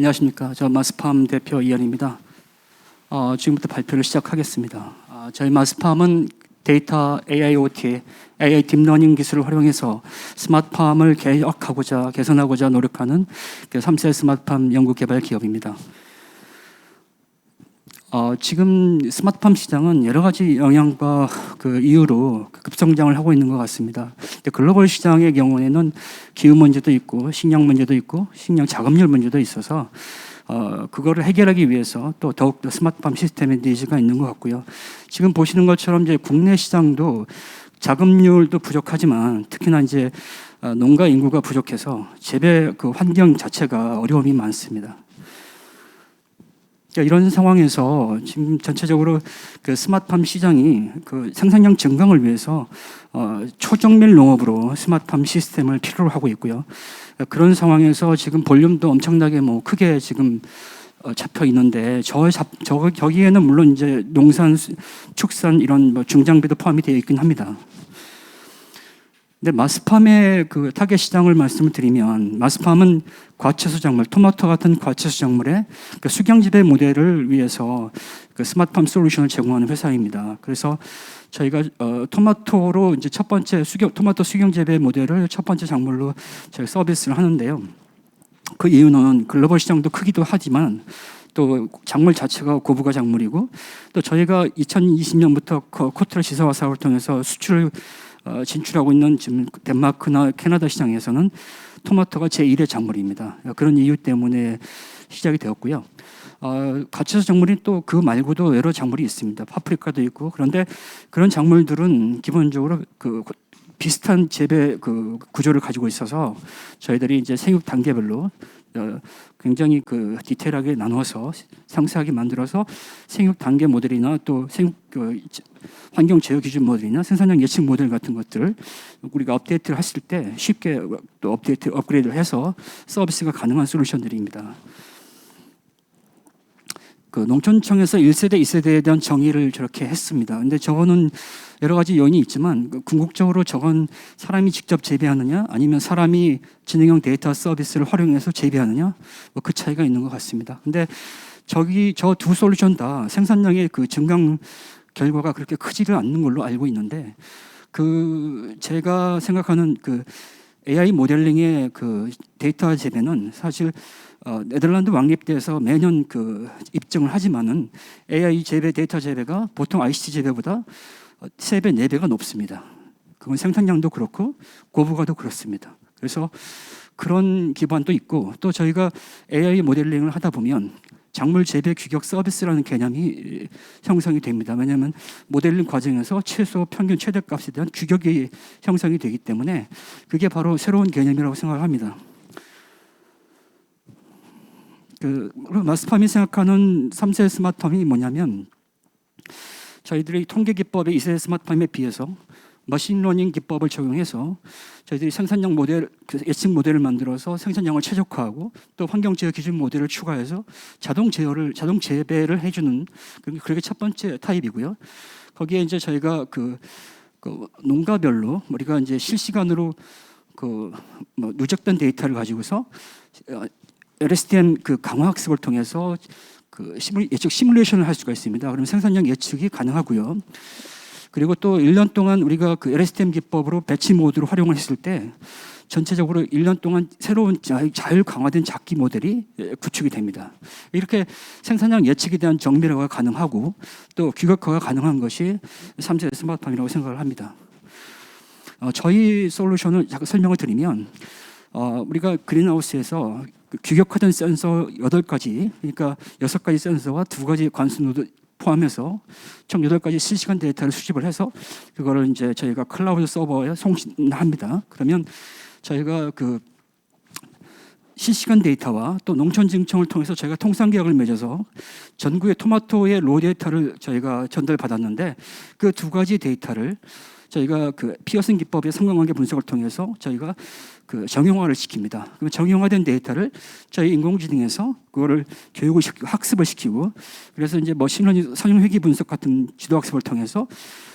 안녕하십니까. 저 마스팜 대표 이현입니다. 어, 지금부터 발표를 시작하겠습니다. 어, 저희 마스팜은 데이터 AIoT, AI 딥러닝 기술을 활용해서 스마트팜을 개혁하고자 개선하고자 노력하는 그 3세 스마트팜 연구 개발 기업입니다. 어, 지금 스마트팜 시장은 여러 가지 영향과 그 이유로 급성장을 하고 있는 것 같습니다. 글로벌 시장의 경우에는 기후 문제도 있고 식량 문제도 있고 식량 자급률 문제도 있어서 어, 그거를 해결하기 위해서 또 더욱 더 스마트팜 시스템의 니즈가 있는 것 같고요. 지금 보시는 것처럼 이제 국내 시장도 자급률도 부족하지만 특히나 이제 어, 농가 인구가 부족해서 재배 그 환경 자체가 어려움이 많습니다. 그러니까 이런 상황에서 지금 전체적으로 그 스마트팜 시장이 그 생산량 증강을 위해서 어, 초정밀 농업으로 스마트팜 시스템을 필요로 하고 있고요. 그런 상황에서 지금 볼륨도 엄청나게 뭐 크게 지금 어, 잡혀 있는데 저, 잡, 저 저기에는 물론 이제 농산, 축산 이런 뭐 중장비도 포함이 되어 있긴 합니다. 근데 마스팜의 그 타겟 시장을 말씀을 드리면 마스팜은 과채수 작물, 토마토 같은 과채수 작물의 그 수경 재배 모델을 위해서 그 스마트팜 솔루션을 제공하는 회사입니다. 그래서 저희가 어, 토마토로 이제 첫 번째 수경 토마토 수경 재배 모델을 첫 번째 작물로 저희 서비스를 하는데요. 그 이유는 글로벌 시장도 크기도 하지만 또 작물 자체가 고부가 작물이고 또 저희가 2020년부터 코트라 시사와 사업을 통해서 수출을 어, 진출하고 있는 지금 덴마크나 캐나다 시장에서는 토마토가 제 1의 작물입니다. 그런 이유 때문에 시작이 되었고요. 어, 가채수 작물이 또 그 말고도 여러 작물이 있습니다. 파프리카도 있고 그런데 그런 작물들은 기본적으로 그 비슷한 재배 그 구조를 가지고 있어서 저희들이 이제 생육 단계별로 어, 굉장히 그 디테일하게 나눠서 상세하게 만들어서 생육 단계 모델이나 또 생육 그 환경 제어 기준 모델이나 생산량 예측 모델 같은 것들을 우리가 업데이트를 했을 때 쉽게 또 업데이트 업그레이드를 해서 서비스가 가능한 솔루션들입니다. 그 농촌청에서 1세대, 2세대에 대한 정의를 저렇게 했습니다. 근데 저거는 여러 가지 요인이 있지만 그 궁극적으로 저건 사람이 직접 재배하느냐 아니면 사람이 지능형 데이터 서비스를 활용해서 재배하느냐 뭐 그 차이가 있는 것 같습니다. 근데 저기 저 두 솔루션 다 생산량의 그 증강 결과가 그렇게 크지를 않는 걸로 알고 있는데 그 제가 생각하는 그 AI 모델링의 그 데이터 재배는 사실 어, 네덜란드 왕립대에서 매년 그 입증을 하지만은 AI 재배 데이터 재배가 보통 ICT 재배보다 세배 네배가 높습니다. 그건 생산량도 그렇고 고부가도 그렇습니다. 그래서 그런 기반도 있고 또 저희가 AI 모델링을 하다 보면 작물 재배 규격 서비스라는 개념이 형성이 됩니다. 왜냐하면 모델링 과정에서 최소 평균 최대값에 대한 규격이 형성이 되기 때문에 그게 바로 새로운 개념이라고 생각을 합니다. 그 마스팜이 생각하는 3세 스마트팜이 뭐냐면 저희들이 통계 기법의 2세 스마트팜에 비해서 머신러닝 기법을 적용해서 저희들이 생산량 모델, 그 예측 모델을 만들어서 생산량을 최적화하고 또 환경 제어 기준 모델을 추가해서 자동 제어를 자동 재배를 해주는 그게 첫 번째 타입이고요. 거기에 이제 저희가 그, 그 농가별로 우리가 이제 실시간으로 그 뭐 누적된 데이터를 가지고서 어, LSTM 그 강화 학습을 통해서 그 시뮬, 예측 시뮬레이션을 할 수가 있습니다. 그럼 생산량 예측이 가능하고요. 그리고 또 1년 동안 우리가 그 LSTM 기법으로 배치 모드로 활용을 했을 때 전체적으로 1년 동안 새로운 자율 강화된 잡기 모델이 구축이 됩니다. 이렇게 생산량 예측에 대한 정밀화가 가능하고 또 규격화가 가능한 것이 3세 스마트팜이라고 생각을 합니다. 어, 저희 솔루션을 설명을 드리면 어, 우리가 그린하우스에서 그 규격화된 센서 8가지, 그러니까 6가지 센서와 2가지 관수 노드 포함해서 총 8가지 실시간 데이터를 수집을 해서 그거를 이제 저희가 클라우드 서버에 송신합니다. 그러면 저희가 그 실시간 데이터와 또 농촌증청을 통해서 저희가 통상 계약을 맺어서 전국의 토마토의 로 데이터를 저희가 전달받았는데 그 두 가지 데이터를 저희가 그 피어슨 기법의 상관관계 분석을 통해서 저희가 그 정형화를 시킵니다. 그러면 정형화된 데이터를 저희 인공지능에서 그거를 교육을 시키고 학습을 시키고 그래서 이제 머신러닝 선형 회귀 분석 같은 지도 학습을 통해서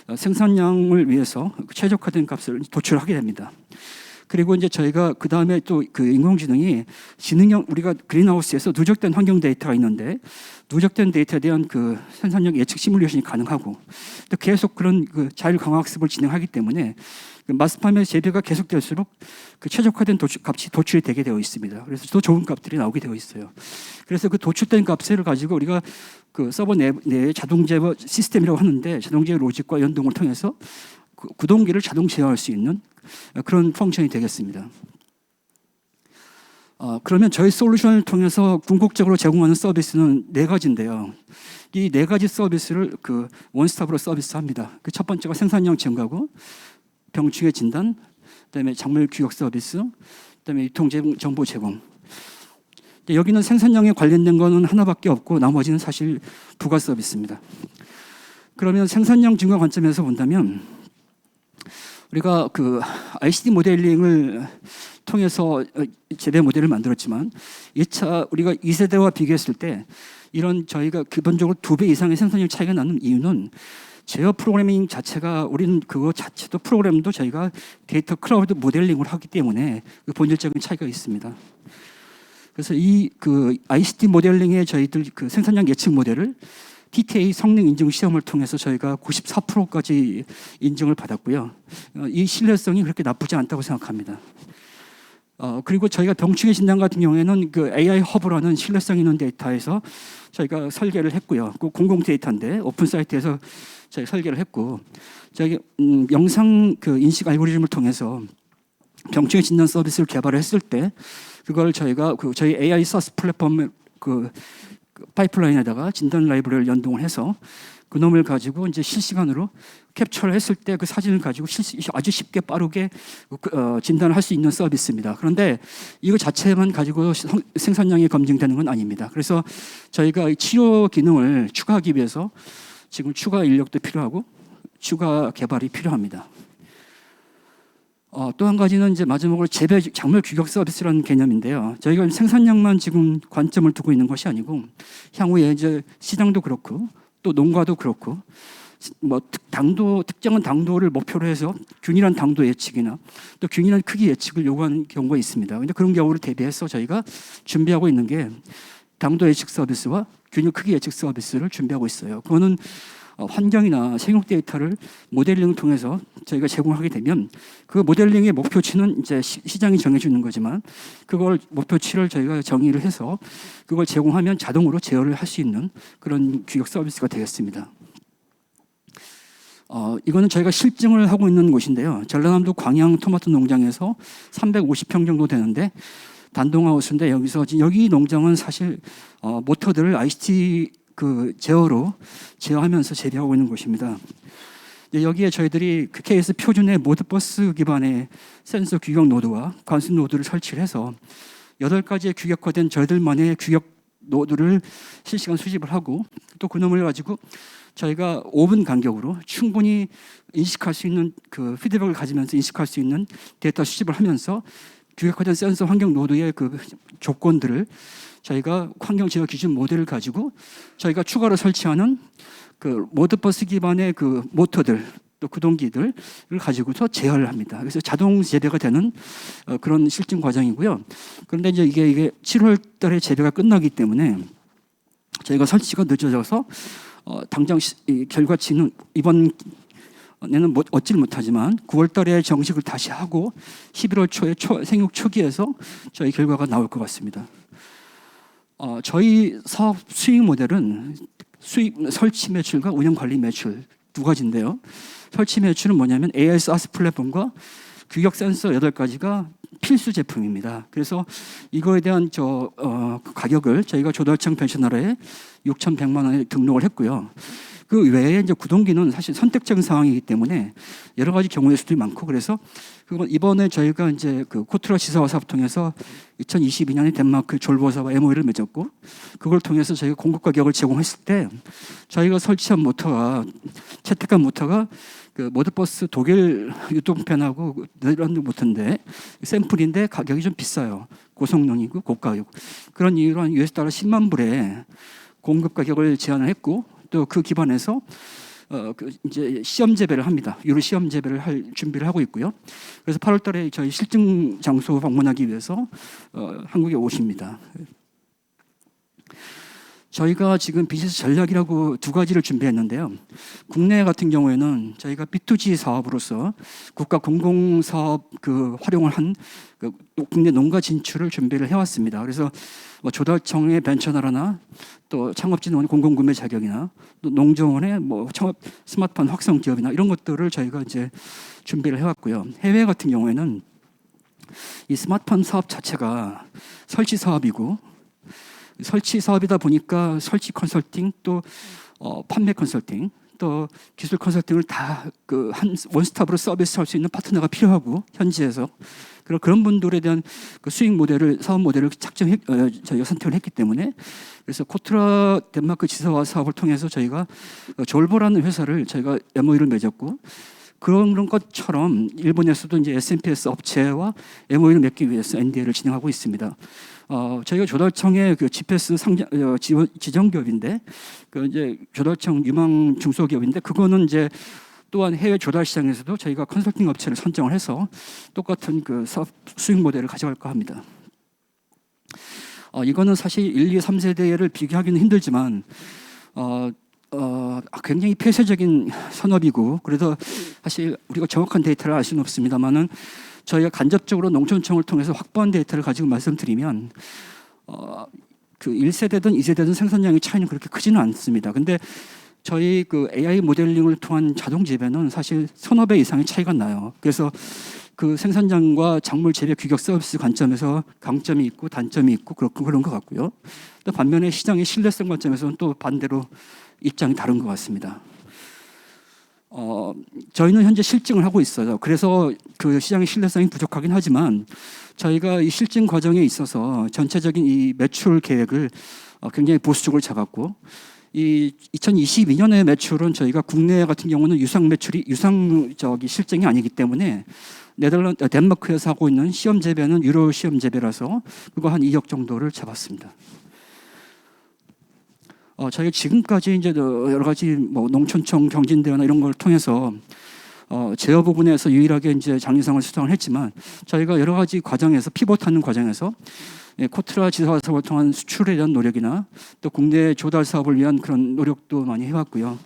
어, 생산량을 위해서 최적화된 값을 도출하게 됩니다. 그리고 이제 저희가 그 다음에 또 그 인공지능이 지능형 우리가 그린하우스에서 누적된 환경 데이터가 있는데 누적된 데이터에 대한 그 생산력 예측 시뮬레이션이 가능하고 또 계속 그런 그 자율 강화 학습을 진행하기 때문에 그 마스팜의 재배가 계속될수록 그 최적화된 도출, 값이 도출이 되게 되어 있습니다. 그래서 더 좋은 값들이 나오게 되어 있어요. 그래서 그 도출된 값을 가지고 우리가 그 서버 내, 내 자동 제어 시스템이라고 하는데 자동 제어 로직과 연동을 통해서 그 구동기를 자동 제어할 수 있는 그런 펑션이 되겠습니다. 어, 그러면 저희 솔루션을 통해서 궁극적으로 제공하는 서비스는 네 가지인데요. 이 네 가지 서비스를 그 원스톱으로 서비스합니다. 그 첫 번째가 생산량 증가고 병충해 진단, 그다음에 작물 규격 서비스, 그다음에 유통 정보 제공. 여기는 생산량에 관련된 거는 하나밖에 없고 나머지는 사실 부가 서비스입니다. 그러면 생산량 증가 관점에서 본다면 우리가 그 ICD 모델링을 통해서 재배 모델을 만들었지만 2차 우리가 2세대와 비교했을 때 이런 저희가 기본적으로 두 배 이상의 생산력 차이가 나는 이유는 제어 프로그래밍 자체가 우리는 그거 자체도 프로그램도 저희가 데이터 클라우드 모델링을 하기 때문에 그 본질적인 차이가 있습니다. 그래서 이 그 ICT 모델링의 저희들 그 생산량 예측 모델을 TTA 성능 인증 시험을 통해서 저희가 94%까지 인증을 받았고요. 어, 이 신뢰성이 그렇게 나쁘지 않다고 생각합니다. 어, 그리고 저희가 병충해 진단 같은 경우에는 그 AI 허브라는 신뢰성 있는 데이터에서 저희가 설계를 했고요. 그 공공 데이터인데 오픈 사이트에서 저희 설계를 했고 저희 음, 영상 그 인식 알고리즘을 통해서 병충해 진단 서비스를 개발을 했을 때 그걸 저희가 그 저희 AI 사스 플랫폼 그, 그 파이프라인에다가 진단 라이브러리를 연동을 해서 그 놈을 가지고 이제 실시간으로 캡처를 했을 때 그 사진을 가지고 아주 쉽게 빠르게 어, 진단을 할 수 있는 서비스입니다. 그런데 이거 자체만 가지고 성, 생산량이 검증되는 건 아닙니다. 그래서 저희가 치료 기능을 추가하기 위해서 지금 추가 인력도 필요하고 추가 개발이 필요합니다. 어, 또 한 가지는 이제 마지막으로 재배 작물 규격 서비스라는 개념인데요. 저희가 생산량만 지금 관점을 두고 있는 것이 아니고 향후에 이제 시장도 그렇고 또 농가도 그렇고 뭐 당도 특정한 당도를 목표로 해서 균일한 당도 예측이나 또 균일한 크기 예측을 요구하는 경우가 있습니다. 근데 그런 경우를 대비해서 저희가 준비하고 있는 게 당도 예측 서비스와 균일 크기 예측 서비스를 준비하고 있어요. 그거는 어, 환경이나 생육 데이터를 모델링을 통해서 저희가 제공하게 되면 그 모델링의 목표치는 이제 시장이 정해주는 거지만 그걸 목표치를 저희가 정의를 해서 그걸 제공하면 자동으로 제어를 할 수 있는 그런 규격 서비스가 되겠습니다. 어, 이거는 저희가 실증을 하고 있는 곳인데요. 전라남도 광양 토마토 농장에서 350평 정도 되는데 단동하우스인데 여기서 여기 농장은 사실 어, 모터들을 ICT 그 제어로 제어하면서 재배하고 있는 곳입니다. 여기에 저희들이 그 KS 표준의 모드버스 기반의 센서 규격 노드와 관수 노드를 설치를 해서 여덟 가지의 규격화된 저희들만의 규격 노드를 실시간 수집을 하고 또 그 놈을 가지고 저희가 5분 간격으로 충분히 인식할 수 있는 그 피드백을 가지면서 인식할 수 있는 데이터 수집을 하면서 규격화된 센서 환경 노드의 그 조건들을 저희가 환경 제어 기준 모델을 가지고 저희가 추가로 설치하는 그 모드버스 기반의 그 모터들 또 구동기들을 가지고서 제어를 합니다. 그래서 자동 재배가 되는 어, 그런 실증 과정이고요. 그런데 이제 이게 이게 7월 달에 재배가 끝나기 때문에 저희가 설치가 늦어져서 어, 당장 시, 결과치는 이번 내는 못, 얻질 못하지만 9월 달에 정식을 다시 하고 11월 초에 초, 생육 초기에서 저희 결과가 나올 것 같습니다. 어, 저희 사업 수익 모델은 수익 설치 매출과 운영 관리 매출 두 가지인데요. 설치 매출은 뭐냐면 AI SaaS 플랫폼과 규격 센서 8가지가 필수 제품입니다. 그래서 이거에 대한 저 어, 가격을 저희가 조달청 펜셔널에 6,100만 원에 등록을 했고요. 그 외에 이제 구동기는 사실 선택적인 상황이기 때문에 여러 가지 경우의 수도 많고 그래서 그건 이번에 저희가 이제 그 코트라 지사와 사업 통해서 2022년에 덴마크 졸보사와 MOU를 맺었고 그걸 통해서 저희가 공급 가격을 제공했을 때 저희가 설치한 모터가 채택한 모터가 그 모드버스 독일 유통편하고 네덜란드 모터인데 샘플인데 가격이 좀 비싸요. 고성능이고 고가격. 그런 이유로 한 US 달러 10만 불에 공급 가격을 제한을 했고 또 그 기반에서 어, 그 이제 시험 재배를 합니다. 유로 시험 재배를 할 준비를 하고 있고요. 그래서 8월달에 저희 실증 장소 방문하기 위해서 어, 한국에 오십니다. 저희가 지금 비즈니스 전략이라고 두 가지를 준비했는데요. 국내 같은 경우에는 저희가 B2G 사업으로서 국가 공공 사업 그 활용을 한 그 국내 농가 진출을 준비를 해왔습니다. 그래서 뭐 조달청의 벤처나라나 또 창업진흥원 공공구매 자격이나 또 농정원의 뭐 창업 스마트폰 확성 기업이나 이런 것들을 저희가 이제 준비를 해왔고요. 해외 같은 경우에는 이 스마트폰 사업 자체가 설치 사업이고 설치 사업이다 보니까 설치 컨설팅 또 어, 판매 컨설팅 또 기술 컨설팅을 다 그 한 원스톱으로 서비스할 수 있는 파트너가 필요하고 현지에서. 그런 그런 분들에 대한 그 수익 모델을 사업 모델을 착정해 어, 저희가 선택을 했기 때문에. 그래서 코트라 덴마크 지사와 사업을 통해서 저희가 어, 졸보라는 회사를 저희가 MOU를 맺었고 그런 것처럼 일본에서도 이제 S&PS 업체와 MOU를 맺기 위해서 NDA를 진행하고 있습니다. 어, 저희가 조달청의 그 GPS 상장 어, 지원, 지정 기업인데 그 이제 조달청 유망 중소기업인데 그거는 이제 또한 해외 조달 시장에서도 저희가 컨설팅 업체를 선정을 해서 똑같은 그 수익 모델을 가져갈까 합니다. 어, 이거는 사실 1, 2, 3세대를 비교하기는 힘들지만 어, 어, 굉장히 폐쇄적인 산업이고 그래서 사실 우리가 정확한 데이터를 알 수는 없습니다만은 저희가 간접적으로 농촌청을 통해서 확보한 데이터를 가지고 말씀드리면 어, 그 1세대든 2세대든 생산량의 차이는 그렇게 크지는 않습니다. 근데 저희 그 AI 모델링을 통한 자동 재배는 사실 서너 배 이상의 차이가 나요. 그래서 그 생산량과 작물 재배 규격 서비스 관점에서 강점이 있고 단점이 있고 그렇고 그런 것 같고요. 또 반면에 시장의 신뢰성 관점에서는 또 반대로 입장이 다른 것 같습니다. 어, 저희는 현재 실증을 하고 있어요. 그래서 그 시장의 신뢰성이 부족하긴 하지만 저희가 이 실증 과정에 있어서 전체적인 이 매출 계획을 어, 굉장히 보수적으로 잡았고 이 2022년의 매출은 저희가 국내 같은 경우는 유상 매출이 유상 저기 실증이 아니기 때문에 네덜란드 어, 덴마크에서 하고 있는 시험 재배는 유로 시험 재배라서 그거 한 2억 정도를 잡았습니다. 어, 저희가 지금까지 이제 그 여러 가지 뭐 농촌청 경진대회나 이런 걸 통해서 어, 제어 부분에서 유일하게 이제 장려상을 수상을 했지만 저희가 여러 가지 과정에서 피봇하는 과정에서 예, 코트라 지사 사업을 통한 수출에 대한 노력이나 또 국내 조달 사업을 위한 그런 노력도 많이 해왔고요.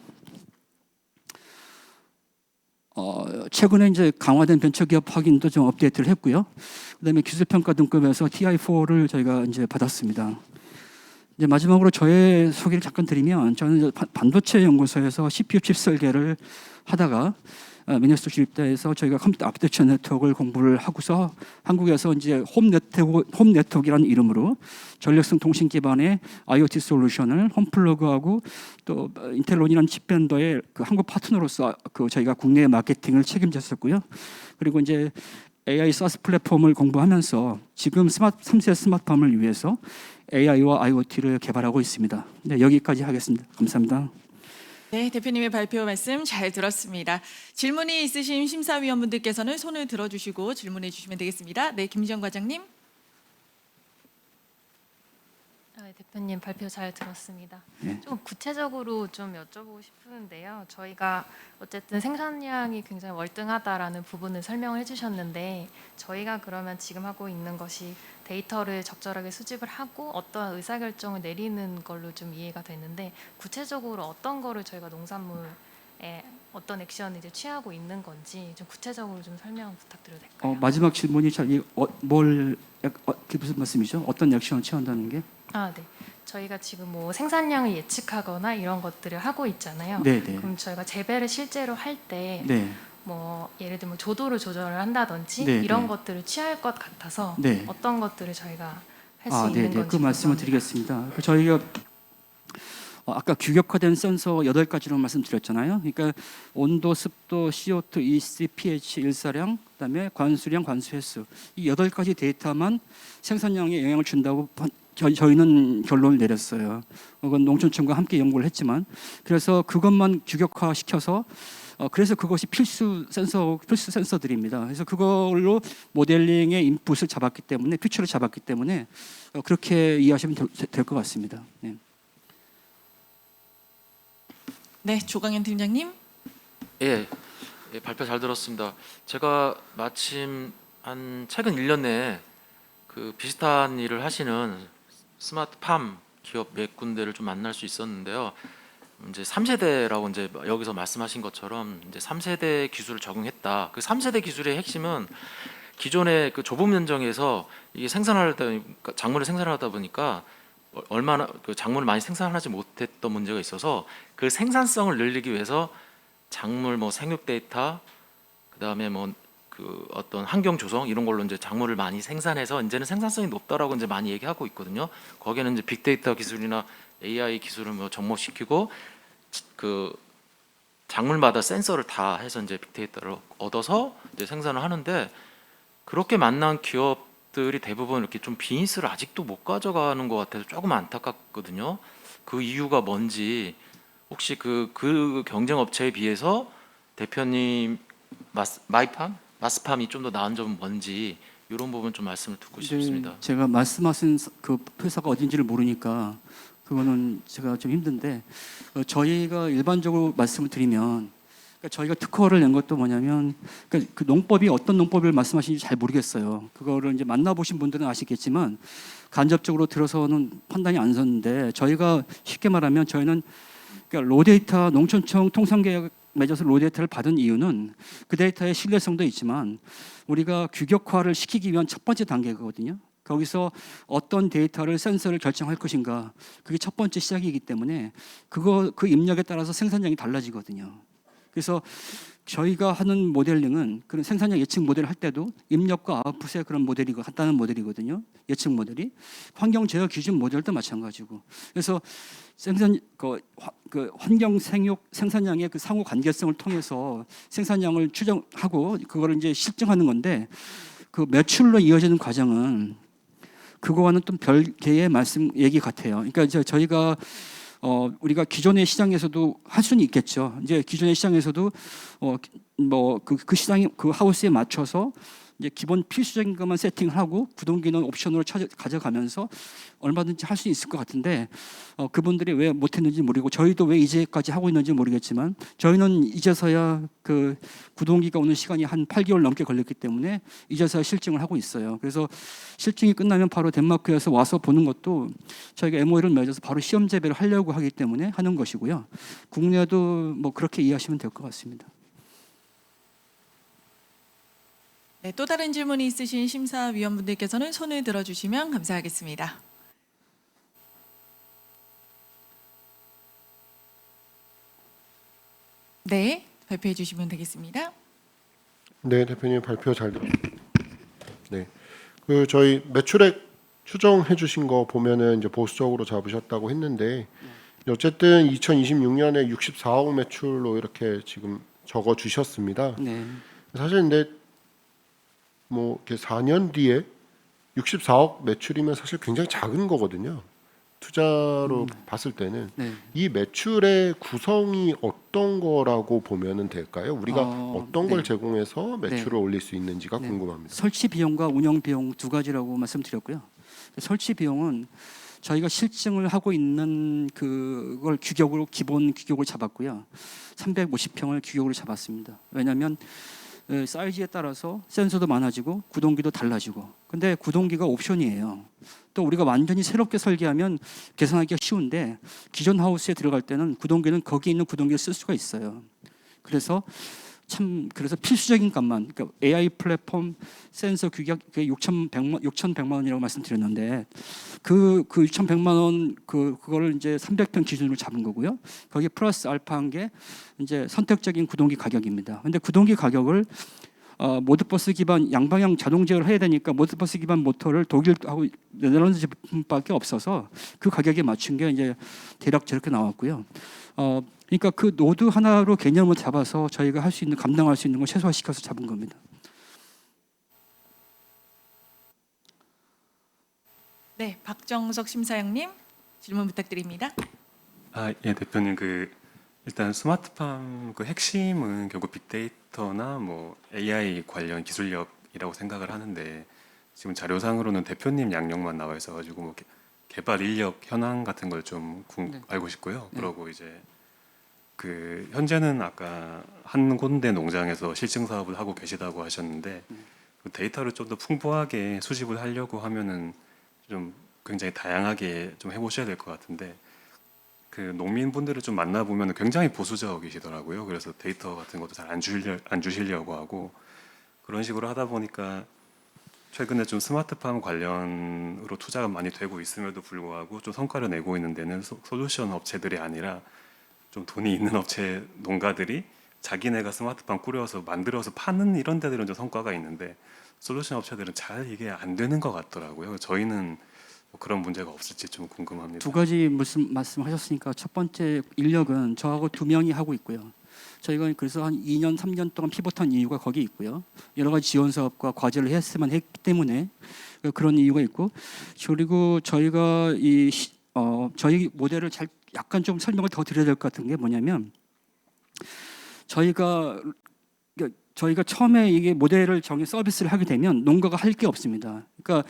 어, 최근에 이제 강화된 벤처기업 확인도 좀 업데이트를 했고요. 그다음에 기술평가 등급에서 TI4를 저희가 이제 받았습니다. 이제 마지막으로 저의 소개를 잠깐 드리면 저는 반도체 연구소에서 CPU 칩 설계를 하다가 어, 미네소타 주립대에서 저희가 컴퓨터 아키텍처 네트워크를 공부를 하고서 한국에서 이제 홈 네트워크 홈 네트워크라는 이름으로 전력성 통신 기반의 IoT 솔루션을 홈플러그하고 또 어, 인텔론이라는 칩밴더의 그 한국 파트너로서 그 저희가 국내 마케팅을 책임졌었고요. 그리고 이제 AI SaaS 플랫폼을 공부하면서 지금 스마트 3세 스마트팜을 위해서 AI와 IoT를 개발하고 있습니다. 네, 여기까지 하겠습니다. 감사합니다. 네, 대표님의 발표 말씀 잘 들었습니다. 질문이 있으신 심사위원분들께서는 손을 들어주시고 질문해 주시면 되겠습니다. 네, 김지영 과장님. 아, 네, 대표님 발표 잘 들었습니다. 네. 좀 구체적으로 좀 여쭤보고 싶은데요. 저희가 어쨌든 생산량이 굉장히 월등하다라는 부분을 설명을 해주셨는데 저희가 그러면 지금 하고 있는 것이 데이터를 적절하게 수집을 하고 어떠한 의사결정을 내리는 걸로 좀 이해가 되는데 구체적으로 어떤 거를 저희가 농산물에 어떤 액션을 이제 취하고 있는 건지 좀 구체적으로 좀 설명 부탁드려도 될까요? 어, 마지막 질문이 잘, 이, 어, 뭘 약- 어, 그게 무슨 말씀이죠? 어떤 액션을 취한다는 게? 아, 네. 저희가 지금 뭐 생산량을 예측하거나 이런 것들을 하고 있잖아요. 네, 네, 그럼 저희가 재배를 실제로 할때뭐 네, 예를 들면 조도를 조절을 한다든지 네, 이런 네. 것들을 취할 것 같아서 네. 어떤 것들을 저희가 할 수 아, 있는 네, 네. 건지 그 말씀을 궁금합니다. 드리겠습니다. 그 저희가 어, 아까 규격화된 센서 여덟 가지로 말씀드렸잖아요. 그러니까 온도, 습도, CO2, EC, pH, 일사량, 그다음에 관수량, 관수 횟수 이 여덟 가지 데이터만 생산량에 영향을 준다고 저희는 결론을 내렸어요. 그건 농촌청과 함께 연구를 했지만 그래서 그것만 규격화 시켜서 어, 그래서 그것이 필수 센서 필수 센서들입니다. 그래서 그걸로 모델링의 인풋을 잡았기 때문에 퓨처를 잡았기 때문에 어, 그렇게 이해하시면 될 것 같습니다. 네. 네, 조강현 팀장님. 예, 예, 발표 잘 들었습니다. 제가 마침 한 최근 1년 내에 그 비슷한 일을 하시는 스마트팜 기업 몇 군데를 좀 만날 수 있었는데요. 이제 3세대라고 이제 여기서 말씀하신 것처럼 이제 3세대 기술을 적용했다. 그 3세대 기술의 핵심은 기존의 그 좁은 면적에서 이게 생산하다 작물을 생산하다 보니까 어- 얼마나 그 작물을 많이 생산하지 못했던 문제가 있어서 그 생산성을 늘리기 위해서 작물 뭐 생육 데이터 그다음에 뭐 그 어떤 환경 조성 이런 걸로 이제 작물을 많이 생산해서 이제는 생산성이 높다라고 이제 많이 얘기하고 있거든요. 거기에는 이제 빅데이터 기술이나 AI 기술을 뭐 접목시키고 지- 그 작물마다 센서를 다 해서 이제 빅데이터를 얻어서 이제 생산을 하는데 그렇게 만난 기업 들이 대부분 이렇게 좀 비즈니스를 아직도 못 가져가는 것 같아서 조금 안타깝거든요. 그 이유가 뭔지 혹시 그 그 경쟁 업체에 비해서 대표님 마스, 마이팜 마스팜이 좀 더 나은 점은 뭔지 이런 부분 좀 말씀을 듣고 싶습니다. 네, 제가 말씀하신 서- 그 회사가 어딘지를 모르니까 그거는 제가 좀 힘든데 어, 저희가 일반적으로 말씀을 드리면 그러니까 저희가 특허를 낸 것도 뭐냐면 그러니까 그 농법이 어떤 농법을 말씀하시는지 잘 모르겠어요. 그거를 이제 만나보신 분들은 아시겠지만 간접적으로 들어서는 판단이 안 섰는데 저희가 쉽게 말하면 저희는 그러니까 로데이터 농촌청 통상계약 맺어서 로데이터를 받은 이유는 그 데이터의 신뢰성도 있지만 우리가 규격화를 시키기 위한 첫 번째 단계거든요. 거기서 어떤 데이터를 센서를 결정할 것인가 그게 첫 번째 시작이기 때문에 그거 그 입력에 따라서 생산량이 달라지거든요. 그래서 저희가 하는 모델링은 그런 생산량 예측 모델을 할 때도 입력과 아웃풋의 그런 모델이고 간단한 모델이거든요. 예측 모델이 환경 제어 기준 모델도 마찬가지고 그래서 생산 그, 화- 그 환경 생육 생산량의 그 상호 관계성을 통해서 생산량을 추정하고 그거를 이제 실증하는 건데 그 매출로 이어지는 과정은 그거와는 좀 별개의 말씀 얘기 같아요. 그러니까 이제 저희가 어 우리가 기존의 시장에서도 할 수는 있겠죠. 이제 기존의 시장에서도 어 뭐그 그 시장이 그 하우스에 맞춰서 이제 기본 필수적인 것만 세팅하고 구동기는 옵션으로 찾아, 가져가면서 얼마든지 할 수 있을 것 같은데 어, 그분들이 왜 못했는지 모르고 저희도 왜 이제까지 하고 있는지 모르겠지만 저희는 이제서야 그 구동기가 오는 시간이 한 8개월 넘게 걸렸기 때문에 이제서야 실증을 하고 있어요. 그래서 실증이 끝나면 바로 덴마크에서 와서 보는 것도 저희가 MOU를 맺어서 바로 시험 재배를 하려고 하기 때문에 하는 것이고요. 국내도 뭐 그렇게 이해하시면 될 것 같습니다. 네, 또 다른 질문이 있으신 심사위원분들께서는 손을 들어주시면 감사하겠습니다. 네, 발표해 주시면 되겠습니다. 네, 대표님 발표 잘. 네, 그 저희 매출액 추정해 주신 거 보면은 이제 보수적으로 잡으셨다고 했는데 어쨌든 2026년에 64억 매출로 이렇게 지금 적어 주셨습니다. 네. 사실 근데 뭐 이렇게 4년 뒤에 64억 매출이면 사실 굉장히 작은 거거든요. 투자로 봤을 때는 네. 이 매출의 구성이 어떤 거라고 보면은 될까요? 우리가 어, 어, 떤걸 네. 제공해서 매출을 올릴 수 있는지가 네. 궁금합니다. 설치 비용과 운영 비용 두 가지라고 말씀드렸고요. 설치 비용은 저희가 실증을 하고 있는 그걸 규격으로 기본 규격을 잡았고요. 350평을 규격으로 잡았습니다. 왜냐하면 에, 사이즈에 따라서 센서도 많아지고 구동기도 달라지고. 근데 구동기가 옵션이에요. 또 우리가 완전히 새롭게 설계하면 계산하기가 쉬운데 기존 하우스에 들어갈 때는 구동기는 거기 있는 구동기를 쓸 수가 있어요. 그래서 참 그래서 필수적인 값만 그러니까 AI 플랫폼 센서 규격 그 6,100만 6,100만 원이라고 말씀드렸는데 그 그 6,100만 원 그 그거를 이제 300평 기준으로 잡은 거고요. 거기 플러스 알파한 게 이제 선택적인 구동기 가격입니다. 근데 구동기 가격을 어, 모드버스 기반 양방향 자동 제어를 해야 되니까 모드버스 기반 모터를 독일하고 네덜란드 제품밖에 없어서 그 가격에 맞춘 게 이제 대략 저렇게 나왔고요. 어, 그러니까 그 노드 하나로 개념을 잡아서 저희가 할 수 있는 감당할 수 있는 걸 최소화시켜서 잡은 겁니다. 네, 박정석 심사장님 질문 부탁드립니다. 아, 예, 대표님 그 일단 스마트팜 그 핵심은 결국 빅데이터나 뭐 AI 관련 기술력이라고 생각을 하는데 지금 자료상으로는 대표님 양력만 나와 있어 가지고 뭐 개- 개발 인력 현황 같은 걸좀 네. 알고 싶고요. 네. 그러고 이제 그 현재는 아까 한 군데 농장에서 실증 사업을 하고 계시다고 하셨는데 그 데이터를 좀 더 풍부하게 수집을 하려고 하면은 좀 굉장히 다양하게 좀 해보셔야 될 것 같은데 그 농민분들을 좀 만나 보면 굉장히 보수적이시더라고요. 그래서 데이터 같은 것도 잘 안 주려 안 주시려고 하고 그런 식으로 하다 보니까 최근에 좀 스마트팜 관련으로 투자가 많이 되고 있음에도 불구하고 좀 성과를 내고 있는 데는 소- 솔루션 업체들이 아니라 좀 돈이 있는 업체 농가들이 자기네가 스마트팜 꾸려서 만들어서 파는 이런 데들은 좀 성과가 있는데 솔루션 업체들은 잘 이게 안 되는 것 같더라고요. 저희는 뭐 그런 문제가 없을지 좀 궁금합니다. 두 가지 말씀 말씀하셨으니까 첫 번째 인력은 저하고 두 명이 하고 있고요. 저희가 그래서 한 2년 3년 동안 피벗한 이유가 거기 있고요. 여러 가지 지원 사업과 과제를 했으면 했기 때문에 그런 이유가 있고 그리고 저희가 이 시- 어, 저희 모델을 잘 약간 좀 설명을 더 드려야 될 것 같은 게 뭐냐면 저희가 그러니까 저희가 처음에 이게 모델을 정해 서비스를 하게 되면 농가가 할 게 없습니다. 그러니까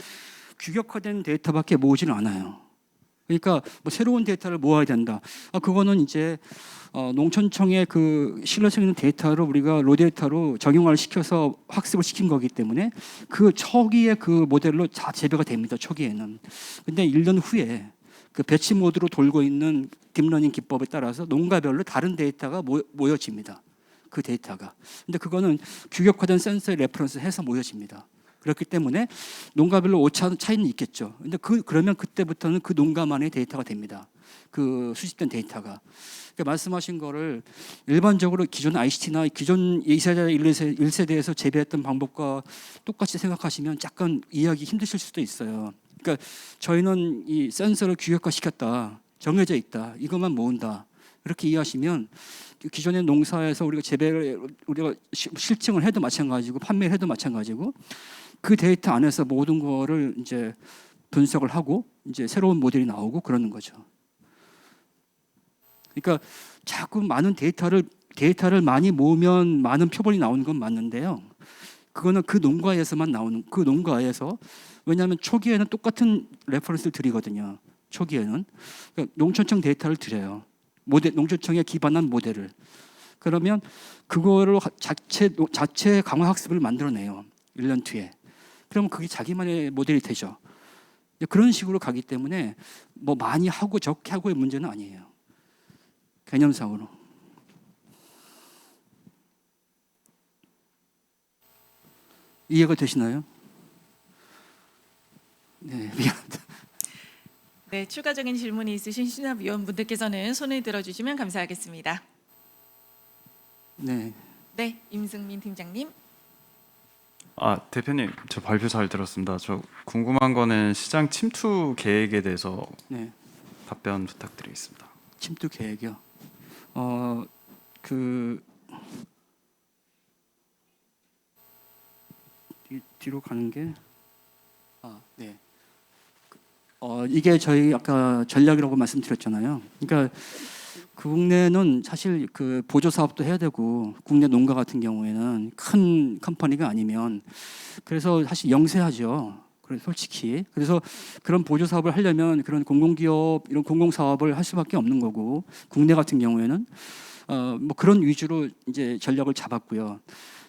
규격화된 데이터밖에 모으지는 않아요. 그러니까 뭐 새로운 데이터를 모아야 된다. 아 그거는 이제 어, 농촌청의 그 신뢰성 있는 데이터를 우리가 로 데이터로 정형화를 시켜서 학습을 시킨 거기 때문에 그 초기에 그 모델로 다 재배가 됩니다. 초기에는. 근데 1년 후에 그 배치 모드로 돌고 있는 딥러닝 기법에 따라서 농가별로 다른 데이터가 모, 모여집니다. 그 데이터가. 근데 그거는 규격화된 센서에 레퍼런스 해서 모여집니다. 그렇기 때문에 농가별로 오차 차이는 있겠죠. 근데 그 그러면 그때부터는 그 농가만의 데이터가 됩니다. 그 수집된 데이터가. 그러니까 말씀하신 거를 일반적으로 기존 ICT나 기존 2세대, 1세대, 1세대에서 재배했던 방법과 똑같이 생각하시면 약간 이해하기 힘드실 수도 있어요. 그러니까 저희는 이 센서를 규격화 시켰다. 정해져 있다. 이것만 모은다. 이렇게 이해하시면 기존의 농사에서 우리가 재배를 우리가 시- 실증을 해도 마찬가지고 판매를 해도 마찬가지고 그 데이터 안에서 모든 거를 이제 분석을 하고 이제 새로운 모델이 나오고 그러는 거죠. 그러니까 자꾸 많은 데이터를 데이터를 많이 모으면 많은 표본이 나오는 건 맞는데요. 그거는 그 농가에서만 나오는 그 농가에서 왜냐하면 초기에는 똑같은 레퍼런스를 드리거든요. 초기에는 그러니까 농촌청 데이터를 드려요. 모델 농촌청에 기반한 모델을 그러면 그거를 하- 자체 자체 강화 학습을 만들어내요. 1년 뒤에. 그러면 그게 자기만의 모델이 되죠. 그런 식으로 가기 때문에 뭐 많이 하고 적게 하고의 문제는 아니에요. 개념상으로. 이해가 되시나요? 네, 미안합니다. 네, 추가적인 질문이 있으신 신합위원분들께서는 손을 들어주시면 감사하겠습니다. 네. 네, 임승민 팀장님. 아 대표님 저 발표 잘 들었습니다. 저 궁금한 거는 시장 침투 계획에 대해서 네. 답변 부탁드리겠습니다. 침투 계획이요. 어, 그 뒤, 뒤로 가는 게 아, 네. 그, 어, 이게 저희 아까 전략이라고 말씀드렸잖아요. 그러니까 국내는 사실 그 보조 사업도 해야 되고 국내 농가 같은 경우에는 큰 컴퍼니가 아니면 그래서 사실 영세하죠. 그래서 솔직히 그래서 그런 보조 사업을 하려면 그런 공공기업 이런 공공 사업을 할 수밖에 없는 거고 국내 같은 경우에는 어 뭐 그런 위주로 이제 전략을 잡았고요.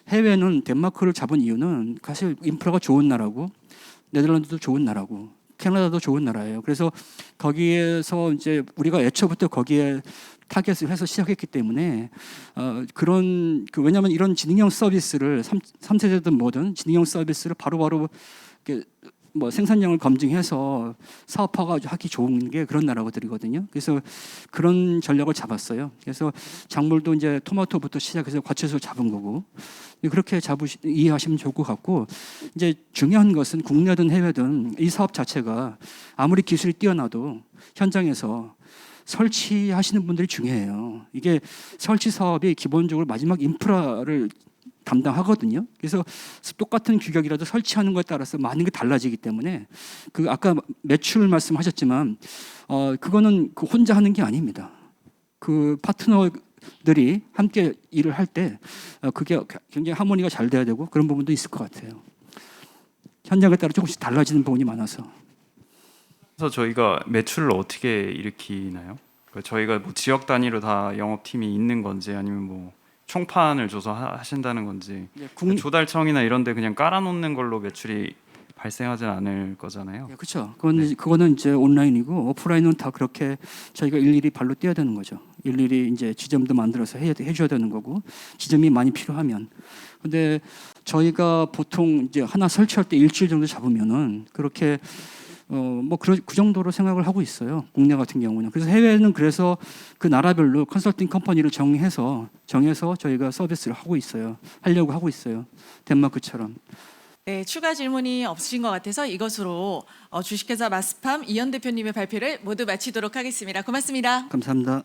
해외는 덴마크를 잡은 이유는 사실 인프라가 좋은 나라고 네덜란드도 좋은 나라고 캐나다도 좋은 나라예요. 그래서 거기에서 이제 우리가 애초부터 거기에 타겟을 해서 시작했기 때문에 어, 그런 그 왜냐하면 이런 지능형 서비스를 삼 3세대든 뭐든 지능형 서비스를 바로바로 이렇게 뭐 생산량을 검증해서 사업화가 하기 좋은 게 그런 나라들이거든요. 그래서 그런 전략을 잡았어요. 그래서 작물도 이제 토마토부터 시작해서 과채소 잡은 거고 그렇게 잡으시 이해하시면 좋을 것 같고 이제 중요한 것은 국내든 해외든 이 사업 자체가 아무리 기술이 뛰어나도 현장에서 설치하시는 분들이 중요해요. 이게 설치 사업이 기본적으로 마지막 인프라를 담당하거든요. 그래서 똑같은 규격이라도 설치하는 것에 따라서 많은 게 달라지기 때문에 그 아까 매출 말씀하셨지만 어 그거는 그 혼자 하는 게 아닙니다. 그 파트너들이 함께 일을 할때 어, 그게 굉장히 하모니가 잘 돼야 되고 그런 부분도 있을 것 같아요. 현장에 따라 조금씩 달라지는 부분이 많아서 그래서 저희가 매출을 어떻게 일으키나요? 그러니까 저희가 뭐 지역 단위로 다 영업팀이 있는 건지 아니면 뭐 총판을 줘서 하- 하신다는 건지 예, 국, 조달청이나 이런데 그냥 깔아놓는 걸로 매출이 발생하진 않을 거잖아요. 예, 그렇죠. 그건 그거는 이제 온라인이고 오프라인은 다 그렇게 저희가 일일이 발로 뛰어야 되는 거죠. 일일이 이제 지점도 만들어서 해, 해줘야 되는 거고 지점이 많이 필요하면. 근데 저희가 보통 이제 하나 설치할 때 일주일 정도 잡으면은 그렇게 어뭐 그, 그 정도로 생각을 하고 있어요. 국내 같은 경우는. 그래서 해외는 그래서 그 나라별로 컨설팅 컴퍼니를 정해서 정해서 저희가 서비스를 하고 있어요. 하려고 하고 있어요. 덴마크처럼. 네, 추가 질문이 없으신 것 같아서 이것으로 어, 주식회사 마스팜 이현 대표님의 발표를 모두 마치도록 하겠습니다. 고맙습니다. 감사합니다.